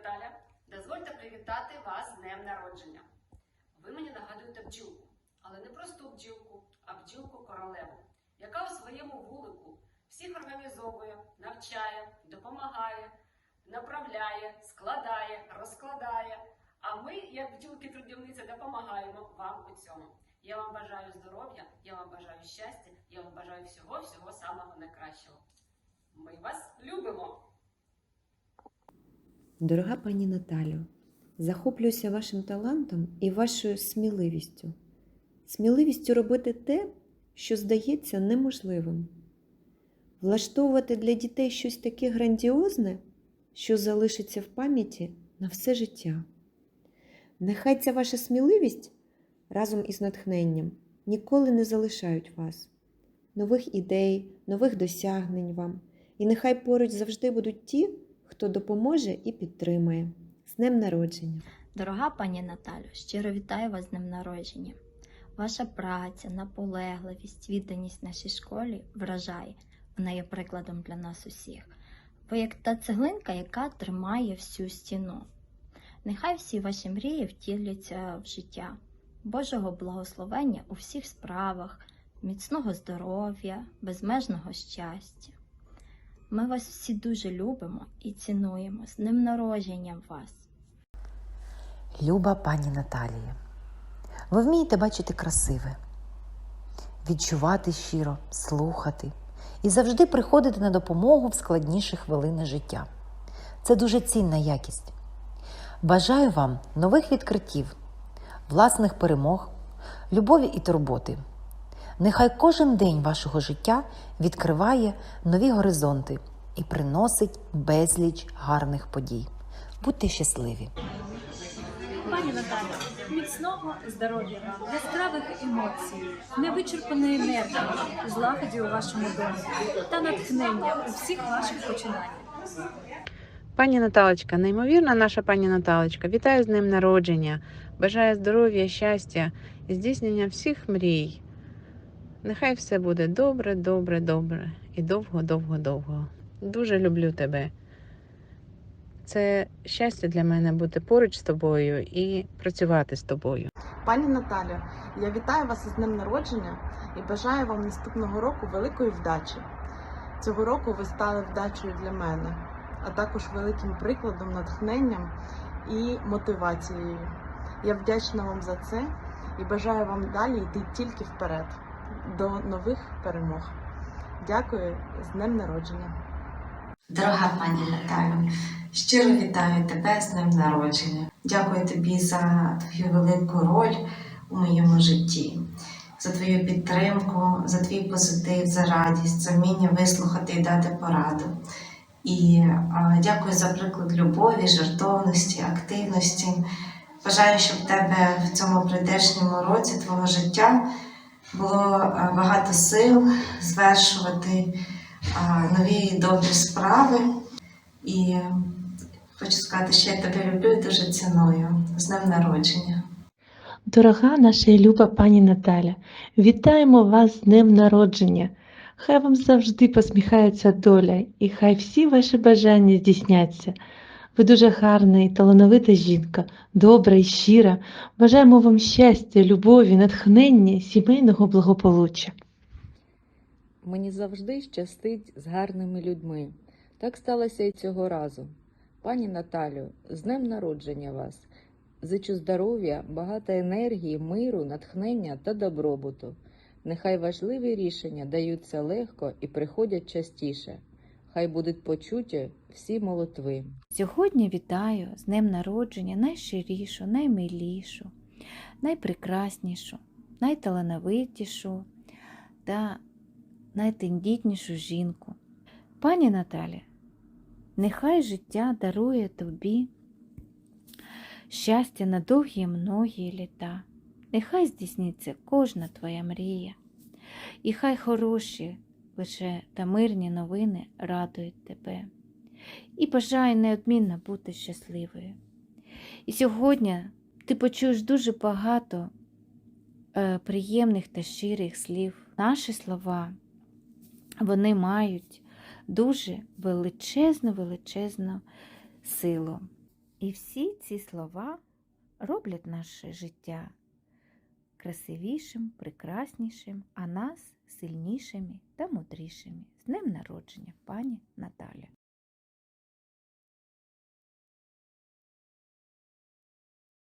Наталя. Дозвольте привітати вас з днем народження. Ви мені нагадуєте бджілку, але не просту бджілку, а бджілку королеву, яка у своєму вулику всіх організовує, навчає, допомагає, направляє, складає, розкладає. А ми, як бджілки-трудівниці, допомагаємо вам у цьому. Я вам бажаю здоров'я, я вам бажаю щастя, я вам бажаю всього-всього самого найкращого. Ми вас любимо! Дорога пані Наталю, захоплююся вашим талантом і вашою сміливістю. Сміливістю робити те, що здається неможливим. Влаштовувати для дітей щось таке грандіозне, що залишиться в пам'яті на все життя. Нехай ця ваша сміливість разом із натхненням ніколи не залишають вас, нових ідей, нових досягнень вам, і нехай поруч завжди будуть ті, хто допоможе і підтримає. З днем народження! Дорога пані Наталю, щиро вітаю вас з днем народження. Ваша праця, наполегливість, відданість нашій школі вражає. Вона є прикладом для нас усіх. Ви як та цеглинка, яка тримає всю стіну. Нехай всі ваші мрії втіляться в життя, Божого благословення у всіх справах, міцного здоров'я, безмежного щастя. Ми вас всі дуже любимо і цінуємо. З днем народженням вас! Люба пані Наталія, ви вмієте бачити красиве, відчувати щиро, слухати і завжди приходити на допомогу в складніші хвилини життя. Це дуже цінна якість. Бажаю вам нових відкриттів, власних перемог, любові і турботи. Нехай кожен день вашого життя відкриває нові горизонти і приносить безліч гарних подій. Будьте щасливі! Пані Наталя, міцного здоров'я вам, яскравих емоцій, невичерпаної енергії, злагоді у вашому домі та натхнення у всіх ваших починаннях. Пані Наталочка, неймовірна наша пані Наталочка, вітаю з днем народження. Бажаю здоров'я, щастя і здійснення всіх мрій. Нехай все буде добре, добре, добре і довго, довго, довго. Дуже люблю тебе. Це щастя для мене бути поруч з тобою і працювати з тобою. Пані Наталю, я вітаю вас із днем народження і бажаю вам наступного року великої вдачі. Цього року ви стали вдачею для мене, а також великим прикладом, натхненням і мотивацією. Я вдячна вам за це і бажаю вам далі йти тільки вперед до нових перемог. Дякую з днем народження. Дорога пані Наталю, щиро вітаю тебе з днем народження. Дякую тобі за твою велику роль у моєму житті, за твою підтримку, за твій позитив, за радість, за вміння вислухати і дати пораду. І а, дякую за приклад любові, жертовності, активності. Бажаю, щоб в тебе в цьому прийдешньому році твого життя було багато сил звершувати а, нові добрі справи. І хочу сказати, що я тебе люблю і дуже ціную. З днем народження. Дорога наша люба пані Наталя, вітаємо вас з днем народження. Хай вам завжди посміхається доля, і хай всі ваші бажання здійсняться. Ви дуже гарна і талановита жінка, добра і щира. Бажаємо вам щастя, любові, натхнення, сімейного благополуччя. Мені завжди щастить з гарними людьми. Так сталося і цього разу. Пані Наталю, з днем народження вас. Зичу здоров'я, багато енергії, миру, натхнення та добробуту. Нехай важливі рішення даються легко і приходять частіше. Хай будуть почуті всі молитви. Сьогодні вітаю з днем народження найщирішу, наймилішу, найпрекраснішу, найталановитішу та найтендітнішу жінку. Пані Наталі, нехай життя дарує тобі щастя на довгі многі літа. Нехай здійсниться кожна твоя мрія, і хай хороші лише та мирні новини радують тебе. І бажаю неодмінно бути щасливою. І сьогодні ти почуєш дуже багато е, приємних та щирих слів. Наші слова вони мають дуже величезну величезну силу. І всі ці слова роблять наше життя красивішим, прекраснішим, а нас сильнішими та мудрішими. З днем народження, пані Наталя!